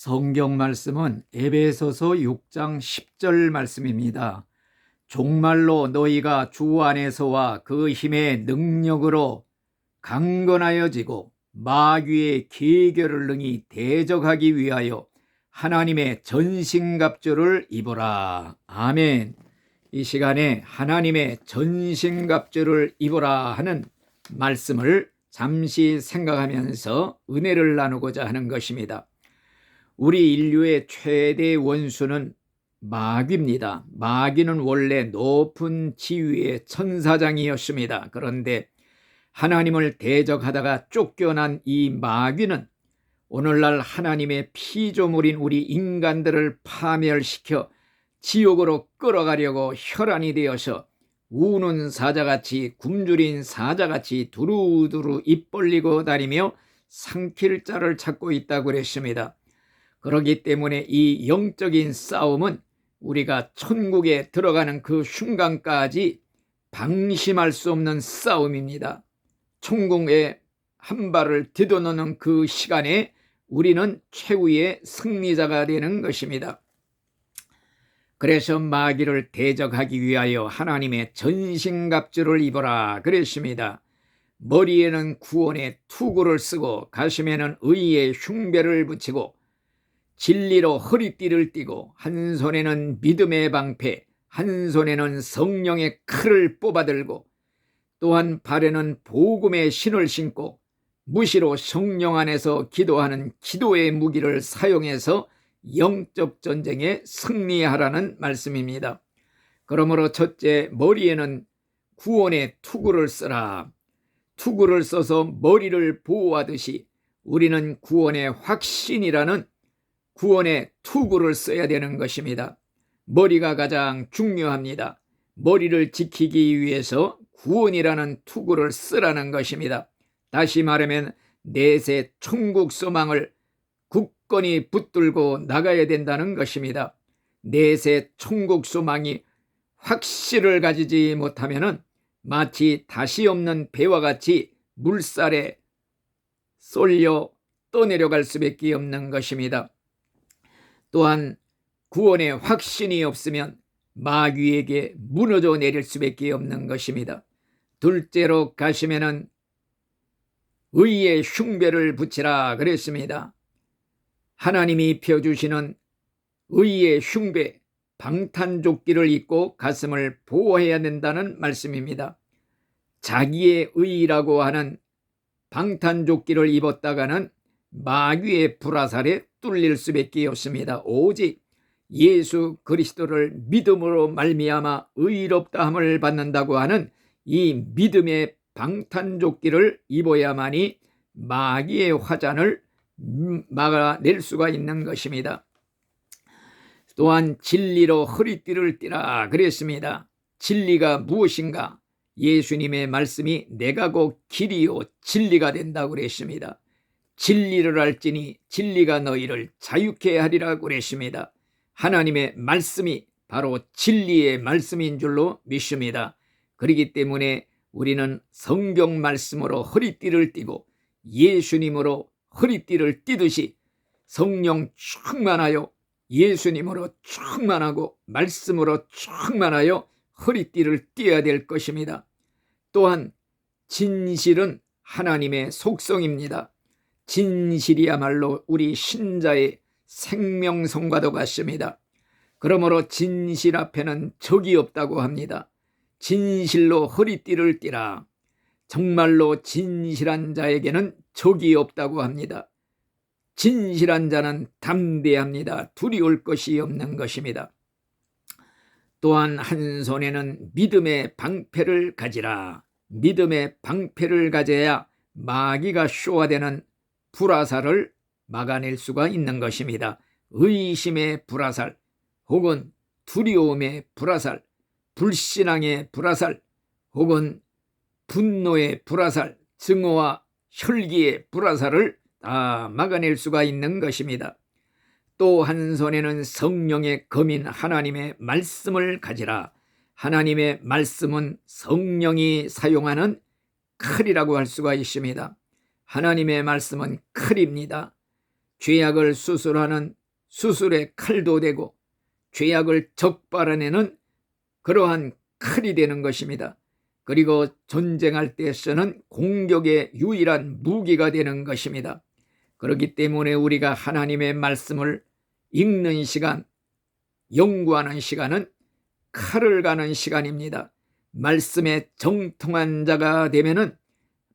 성경 말씀은 에베소서 6장 10절 말씀입니다. 종말로 너희가 주 안에서와 그 힘의 능력으로 강건하여지고 마귀의 계결을 능히 대적하기 위하여 하나님의 전신갑주를 입어라. 아멘. 이 시간에 하나님의 전신갑주를 입어라 하는 말씀을 잠시 생각하면서 은혜를 나누고자 하는 것입니다. 우리 인류의 최대 원수는 마귀입니다. 마귀는 원래 높은 지위의 천사장이었습니다. 그런데 하나님을 대적하다가 쫓겨난 이 마귀는 오늘날 하나님의 피조물인 우리 인간들을 파멸시켜 지옥으로 끌어가려고 혈안이 되어서 우는 사자같이 굶주린 사자같이 두루두루 입 벌리고 다니며 상킬 자를 찾고 있다고 그랬습니다. 그러기 때문에 이 영적인 싸움은 우리가 천국에 들어가는 그 순간까지 방심할 수 없는 싸움입니다. 천국에 한 발을 디뎌놓는 그 시간에 우리는 최후의 승리자가 되는 것입니다. 그래서 마귀를 대적하기 위하여 하나님의 전신갑주를 입어라 그랬습니다. 머리에는 구원의 투구를 쓰고 가슴에는 의의 흉배를 붙이고 진리로 허리띠를 띠고 한 손에는 믿음의 방패, 한 손에는 성령의 칼을 뽑아들고 또한 발에는 복음의 신을 신고 무시로 성령 안에서 기도하는 기도의 무기를 사용해서 영적 전쟁에 승리하라는 말씀입니다. 그러므로 첫째 머리에는 구원의 투구를 쓰라. 투구를 써서 머리를 보호하듯이 우리는 구원의 확신이라는 구원의 투구를 써야 되는 것입니다. 머리가 가장 중요합니다. 머리를 지키기 위해서 구원이라는 투구를 쓰라는 것입니다. 다시 말하면 내세 천국 소망을 굳건히 붙들고 나가야 된다는 것입니다. 내세 천국 소망이 확실을 가지지 못하면 마치 다시 없는 배와 같이 물살에 쏠려 떠내려갈 수밖에 없는 것입니다. 또한 구원의 확신이 없으면 마귀에게 무너져 내릴 수밖에 없는 것입니다. 둘째로 가시면은 의의 흉배를 붙이라 그랬습니다. 하나님이 펴주시는 의의 흉배, 방탄조끼를 입고 가슴을 보호해야 된다는 말씀입니다. 자기의 의라고 하는 방탄조끼를 입었다가는 마귀의 불화살에 뚫릴 수밖에 없습니다. 오직 예수 그리스도를 믿음으로 말미암아 의롭다함을 받는다고 하는 이 믿음의 방탄조끼를 입어야만이 마귀의 화잔을 막아낼 수가 있는 것입니다. 또한 진리로 허리띠를 띠라 그랬습니다. 진리가 무엇인가? 예수님의 말씀이 내가 곧 길이요 진리가 된다고 그랬습니다. 진리를 알지니 진리가 너희를 자유케 하리라 그랬습니다. 하나님의 말씀이 바로 진리의 말씀인 줄로 믿습니다. 그렇기 때문에 우리는 성경 말씀으로 허리띠를 띠고 예수님으로 허리띠를 띠듯이 성령 충만하여 예수님으로 충만하고 말씀으로 충만하여 허리띠를 띠어야 될 것입니다. 또한 진실은 하나님의 속성입니다. 진실이야말로 우리 신자의 생명성과도 같습니다. 그러므로 진실 앞에는 적이 없다고 합니다. 진실로 허리띠를 띠라. 정말로 진실한 자에게는 적이 없다고 합니다. 진실한 자는 담대합니다. 두려울 것이 없는 것입니다. 또한 한 손에는 믿음의 방패를 가지라. 믿음의 방패를 가져야 마귀가 쇼화되는 불화살을 막아낼 수가 있는 것입니다. 의심의 불화살 혹은 두려움의 불화살, 불신앙의 불화살 혹은 분노의 불화살, 증오와 혈기의 불화살을 다 막아낼 수가 있는 것입니다. 또 한 손에는 성령의 검인 하나님의 말씀을 가지라. 하나님의 말씀은 성령이 사용하는 칼이라고 할 수가 있습니다. 하나님의 말씀은 칼입니다. 죄악을 수술하는 수술의 칼도 되고 죄악을 적발해내는 그러한 칼이 되는 것입니다. 그리고 전쟁할 때 쓰는 공격의 유일한 무기가 되는 것입니다. 그렇기 때문에 우리가 하나님의 말씀을 읽는 시간, 연구하는 시간은 칼을 가는 시간입니다. 말씀에 정통한 자가 되면은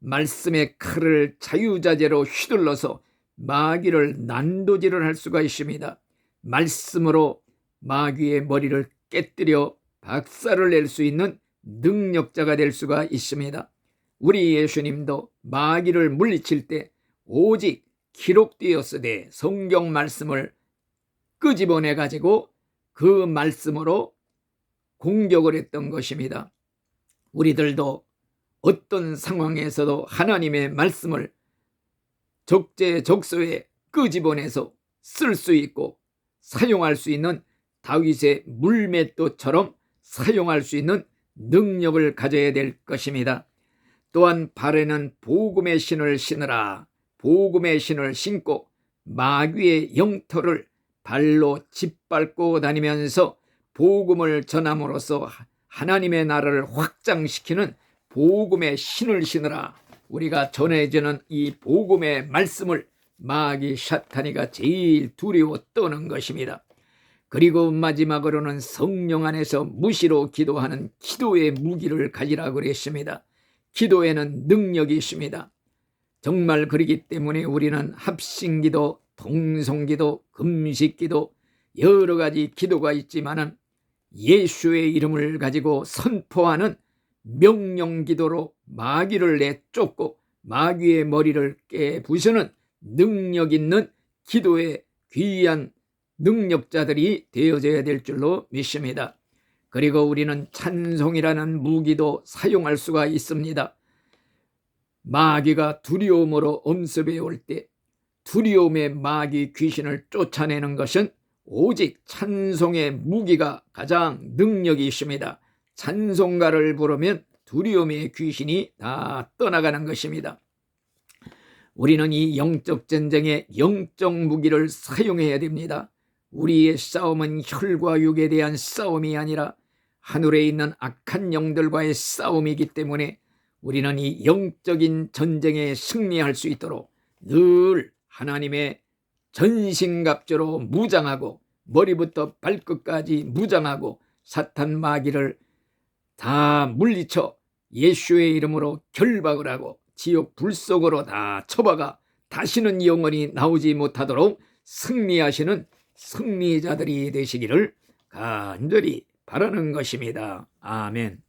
말씀의 칼을 자유자재로 휘둘러서 마귀를 난도질을 할 수가 있습니다. 말씀으로 마귀의 머리를 깨뜨려 박살을 낼 수 있는 능력자가 될 수가 있습니다. 우리 예수님도 마귀를 물리칠 때 오직 기록되었으되 성경 말씀을 끄집어내 가지고 그 말씀으로 공격을 했던 것입니다. 우리들도 어떤 상황에서도 하나님의 말씀을 적재적소에 끄집어내서 쓸 수 있고 사용할 수 있는 다윗의 물맷도처럼 사용할 수 있는 능력을 가져야 될 것입니다. 또한 발에는 복음의 신을 신으라. 복음의 신을 신고 마귀의 영토를 발로 짓밟고 다니면서 복음을 전함으로써 하나님의 나라를 확장시키는 복음의 신을 신으라. 우리가 전해지는 이 복음의 말씀을 마귀 샤타니가 제일 두려워 떠는 것입니다. 그리고 마지막으로는 성령 안에서 무시로 기도하는 기도의 무기를 가지라 그랬습니다. 기도에는 능력이 있습니다. 정말 그러기 때문에 우리는 합심기도, 동성기도, 금식기도 여러 가지 기도가 있지만은 예수의 이름을 가지고 선포하는 명령 기도로 마귀를 내쫓고 마귀의 머리를 깨부수는 능력 있는 기도의 귀한 능력자들이 되어져야 될 줄로 믿습니다. 그리고 우리는 찬송이라는 무기도 사용할 수가 있습니다. 마귀가 두려움으로 엄습해 올 때 두려움의 마귀 귀신을 쫓아내는 것은 오직 찬송의 무기가 가장 능력이 있습니다. 찬송가를 부르면 두려움의 귀신이 다 떠나가는 것입니다. 우리는 이 영적 전쟁에 영적 무기를 사용해야 됩니다. 우리의 싸움은 혈과 육에 대한 싸움이 아니라 하늘에 있는 악한 영들과의 싸움이기 때문에 우리는 이 영적인 전쟁에 승리할 수 있도록 늘 하나님의 전신갑주로 무장하고 머리부터 발끝까지 무장하고 사탄 마귀를 다 물리쳐 예수의 이름으로 결박을 하고 지옥 불 속으로 다 처박아 다시는 영원히 나오지 못하도록 승리하시는 승리자들이 되시기를 간절히 바라는 것입니다. 아멘.